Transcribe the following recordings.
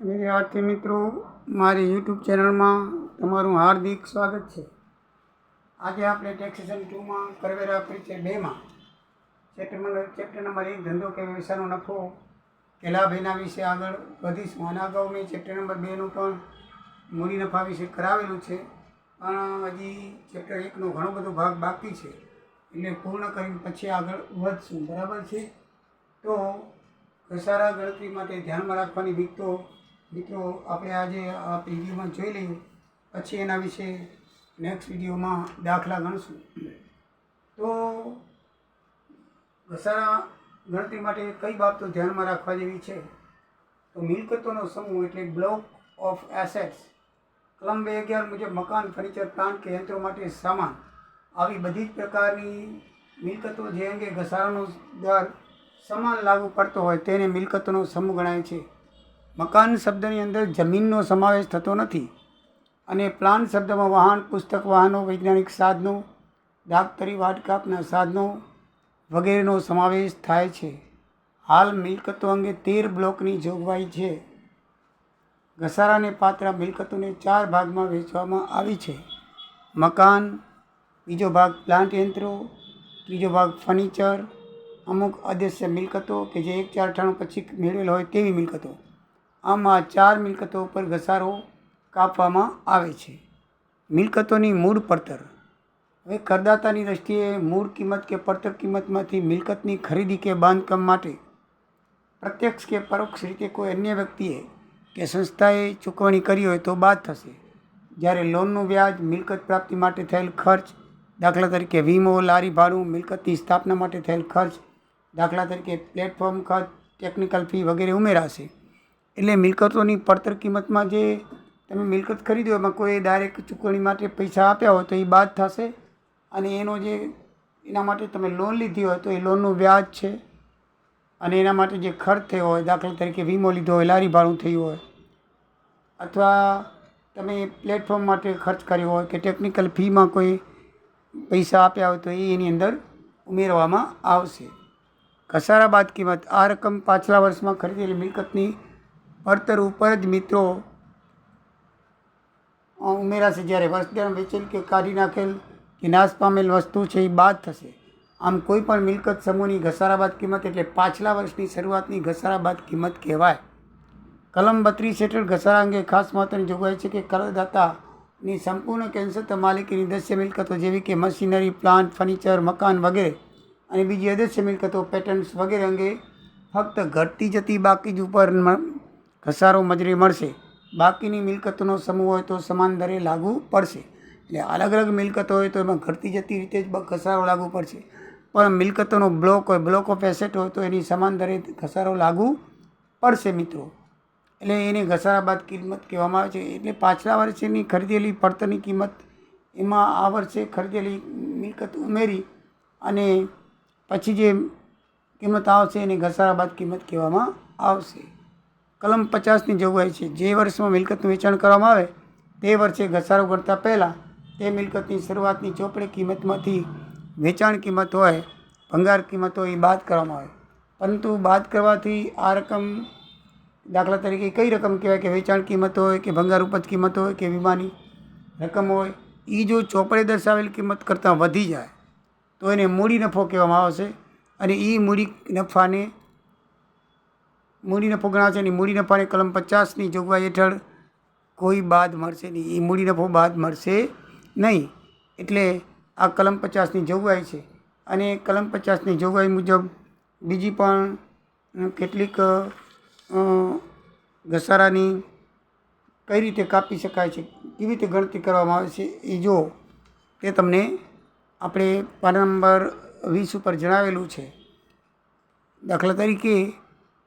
વિદ્યાર્થી મિત્રો, મારી યુટ્યુબ ચેનલમાં તમારું હાર્દિક સ્વાગત છે. આજે આપણે ટેક્સેશન ટુમાં કરવેરા પરિચય બેમાં ચેપ્ટર નંબર ચેપ્ટર નંબર એક, ધંધો કે વ્યવસાયનો નફો કે લાભ એના વિશે આગળ વધીશું. અને અગાઉ મેં ચેપ્ટર નંબર બેનું પણ મૂડી નફા વિશે કરાવેલું છે. પણ હજી ચેપ્ટર એકનો ઘણો બધો ભાગ બાકી છે. એટલે પૂર્ણ કરીને પછી આગળ વધશું. બરાબર છે? તો ઘસારા ગણતરી માટે ધ્યાનમાં રાખવાની વિગતો મિત્રો, આપણે આજે આ વિડીયોમાં જોઈ લઈએ. પછી એના વિશે નેક્સ્ટ વિડીયોમાં દાખલા ગણશું. તો ઘસારા ગણતરી માટે કઈ બાબતો ધ્યાનમાં રાખવા જેવી છે? તો મિલકતોનો સમૂહ એટલે બ્લોક ઓફ એસેટ્સ કલમ બે અગિયાર મુજબ મકાન ફર્નિચર પ્લાન્ટ કે યંત્રો માટે સામાન. આવી બધી જ પ્રકારની મિલકતો જે અંગે ઘસારાનો દર સમાન લાગુ પડતો હોય તેને મિલકતોનો સમૂહ ગણાય છે. મકાન શબ્દની અંદર જમીનનો સમાવેશ થતો નથી અને પ્લાન્ટ શબ્દમાં વાહન, પુસ્તક, વાહનો, વૈજ્ઞાનિક સાધનો ડાક્ટરી વાટકાપના સાધનો વગેરેનો સમાવેશ થાય છે. હાલ મિલકતો અંગે તેર બ્લોકની જોગવાઈ છે. ઘસારાને પાત્ર મિલકતોને ચાર ભાગમાં વહેંચવામાં આવી છે. મકાન, બીજો ભાગ પ્લાન્ટ યંત્રો, ત્રીજો ભાગ ફર્નિચર, અમુક અદશ્ય મિલકતો કે જે એક ચાર અઠાણું પછી મેળવેલ હોય તેવી મિલકતો. આમ ચાર મિલકતો ઉપર ઘસારો કાપવામાં આવે છે. મિલકતોની મૂળ પડતર. હવે કરદાતાની દ્રષ્ટિએ મૂળ કિંમત કે પડતર કિંમતમાંથી મિલકતની ખરીદી કે બાંધકામ માટે પ્રત્યક્ષ કે પરોક્ષ રીતે કોઈ અન્ય વ્યક્તિએ કે સંસ્થાએ ચૂકવણી કરી હોય તો બાદ થશે. જ્યારે લોનનું વ્યાજ, મિલકત પ્રાપ્તિ માટે થયેલ ખર્ચ, દાખલા તરીકે વીમો, લારી ભાડું, મિલકતની સ્થાપના માટે થયેલ ખર્ચ, દાખલા તરીકે પ્લેટફોર્મ ખર્ચ, ટેકનિકલ ફી વગેરે ઉમેરાશે. એટલે મિલકતોની પડતર કિંમતમાં જે તમે મિલકત ખરીદ્યો એમાં કોઈ ડાયરેક્ટ ચૂકવણી માટે પૈસા આપ્યા હોય તો એ બાદ થશે. અને એનો જે, એના માટે તમે લોન લીધી હોય તો એ લોનનું વ્યાજ છે. અને એના માટે જે ખર્ચ થયો હોય, દાખલા તરીકે વીમો લીધો હોય, લારી ભાડું થયું હોય, અથવા તમે પ્લેટફોર્મ માટે ખર્ચ કર્યો હોય કે ટેકનિકલ ફીમાં કોઈ પૈસા આપ્યા હોય તો એ એની અંદર ઉમેરવામાં આવશે. ઘસારા બાદ કિંમત આ રકમ પાછલા વર્ષમાં ખરીદેલી મિલકતની પડતર ઉપર જ મિત્રો ઉમેરાશે જ્યારે વર્ષ વેચેલ કે કાઢી નાખેલ કે નાશ પામેલ વસ્તુ છે એ બાદ થશે. આમ કોઈ પણ મિલકત સમૂહની ઘસારા બાદ કિંમત એટલે પાછલા વર્ષની શરૂઆતની ઘસારા બાદ કિંમત કહેવાય. કલમ બત્રીસ હેઠળ ઘસારા અંગે ખાસ મહત્વની જોગવાઈ છે કે કરદાતાની સંપૂર્ણ કેન્સર માલિકીની દસ્ય મિલકતો જેવી કે મશીનરી, પ્લાન્ટ, ફર્નિચર, મકાન વગેરે અને બીજી અદસ્ય મિલકતો, પેટર્ન્સ વગેરે અંગે ફક્ત ઘટતી જતી બાકી જ ઉપર ઘસારો મજૂરી મળશે. બાકીની મિલકતોનો સમૂહ હોય તો સમાન દરે લાગુ પડશે. એટલે અલગ અલગ મિલકતો હોય તો એમાં ઘટતી જતી રીતે જ ઘસારો લાગુ પડશે. પણ મિલકતોનો બ્લોક હોય, બ્લોક ઓફ એસેટ હોય તો એની સમાન દરે ઘસારો લાગુ પડશે મિત્રો. એટલે એને ઘસારા બાદ કિંમત કહેવામાં આવે છે. એટલે પાછલા વર્ષેની ખરીદેલી પડતરની કિંમત એમાં આ વર્ષે ખરીદેલી મિલકત ઉમેરી અને પછી જે કિંમત આવશે એને ઘસારા બાદ કિંમત કહેવામાં આવશે. કલમ પચાસની જોગવાઈ છે. જે વર્ષમાં મિલકતનું વેચાણ કરવામાં આવે, તે વર્ષે ઘસારો ગણતા પહેલાં તે મિલકતની શરૂઆતની ચોપડે કિંમતમાંથી વેચાણ કિંમત હોય, ભંગાર કિંમત હોય, એ બાદ કરવામાં આવે. પરંતુ બાદ કરવાથી આ રકમ દાખલા તરીકે કઈ રકમ કહેવાય? કે વેચાણ કિંમત હોય, કે ભંગાર ઉપજ કિંમત હોય, કે વીમાની રકમ હોય એ જો ચોપડે દર્શાવેલ કિંમત કરતાં વધી જાય, તો એને મૂડી નફો કહેવામાં આવશે અને એ મૂડી નફાને મૂડી નફો છે અને મૂડી નફાને કલમ પચાસની જોગવાઈ હેઠળ કોઈ બાદ મળશે નહીં. એ મૂડી નફો બાદ મળશે નહીં. એટલે આ કલમ પચાસની જોગવાઈ છે. અને કલમ પચાસની જોગવાઈ મુજબ બીજી પણ કેટલીક ઘસારાની કઈ રીતે કાપી શકાય છે, કેવી રીતે ગણતરી કરવામાં આવે છે, એ જો તે તમને આપણે પાના નંબર વીસ ઉપર જણાવેલું છે. દાખલા તરીકે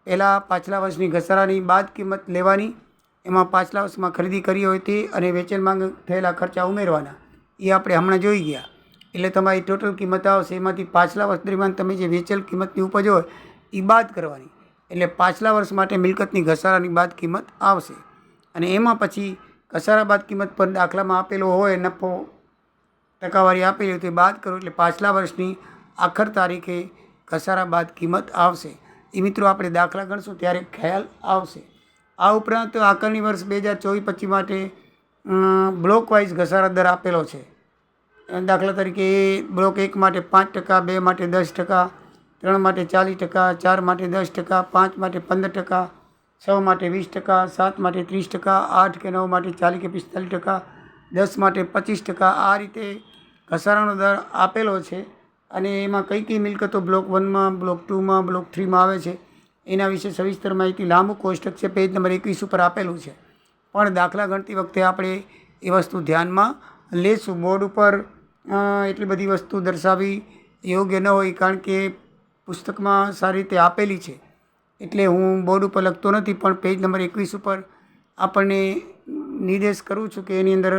પહેલાં પાછલા વર્ષની ઘસારાની બાદ કિંમત લેવાની, એમાં પાછલા વર્ષમાં ખરીદી કરી હોય તે અને વેચાણ માંગ થયેલા ખર્ચા ઉમેરવાના. એ આપણે હમણાં જોઈ ગયા. એટલે તમારી ટોટલ કિંમત આવશે. એમાંથી પાછલા વર્ષ દરમિયાન તમે જે વેચેલ કિંમતની ઉપજ હોય એ બાદ કરવાની. એટલે પાછલા વર્ષ માટે મિલકતની ઘસારાની બાદ કિંમત આવશે. અને એમાં પછી ઘસારા બાદ કિંમત પર દાખલામાં આપેલો હોય, નફો, ટકાવારી આપેલી હોય તે બાદ કરો. એટલે પાછલા વર્ષની આખર તારીખે ઘસારા બાદ કિંમત આવશે. એ મિત્રો આપણે દાખલા ગણશું ત્યારે ખ્યાલ આવશે. આ ઉપરાંત આકારણી વર્ષ બે હજાર ચોવીસ પચીસ માટે બ્લોક વાઇઝ ઘસારા દર આપેલો છે. દાખલા તરીકે બ્લોક એક માટે પાંચ ટકા, બે માટે દસ ટકા, ત્રણ માટે ચાલીસ ટકા, ચાર માટે દસ ટકા, પાંચ માટે પંદર ટકા, છ માટે વીસ ટકા, સાત માટે ત્રીસ ટકા, આઠ કે નવ માટે ચાલીસ કે પિસ્તાલીસ ટકા, દસ માટે પચીસ ટકા આ રીતે ઘસારાનો દર આપેલો છે. અને એમાં કઈ કઈ મિલકતો બ્લોક વનમાં, બ્લોક ટુમાં, બ્લોક થ્રીમાં આવે છે, એના વિશે સવિસ્તર માહિતી લાંબુ કોષ્ટક છે, પેજ નંબર એકવીસ ઉપર આપેલું છે. પણ દાખલા ગણતી વખતે આપણે એ વસ્તુ ધ્યાનમાં લેશું. બોર્ડ ઉપર એટલી બધી વસ્તુ દર્શાવી યોગ્ય ન હોય કારણ કે પુસ્તકમાં સારી રીતે આપેલી છે. એટલે હું બોર્ડ ઉપર લખતો નથી, પણ પેજ નંબર એકવીસ ઉપર આપણને નિર્દેશ કરું છું કે એની અંદર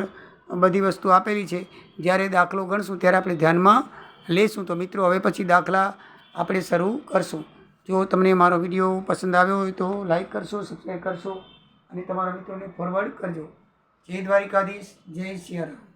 બધી વસ્તુ આપેલી છે. જ્યારે દાખલો ગણશું, ત્યારે આપણે ધ્યાનમાં લેશું તો મિત્રો હવે પછી દાખલા આપણે શરૂ કરશું. જો તમને મારો વીડિયો પસંદ આવ્યો હોય તો લાઈક કરશો સબસ્ક્રાઈબ કરશો અને તમારા મિત્રોને ફોરવર્ડ કરજો. જય દ્વારિકાધીશ, જય સિયારામ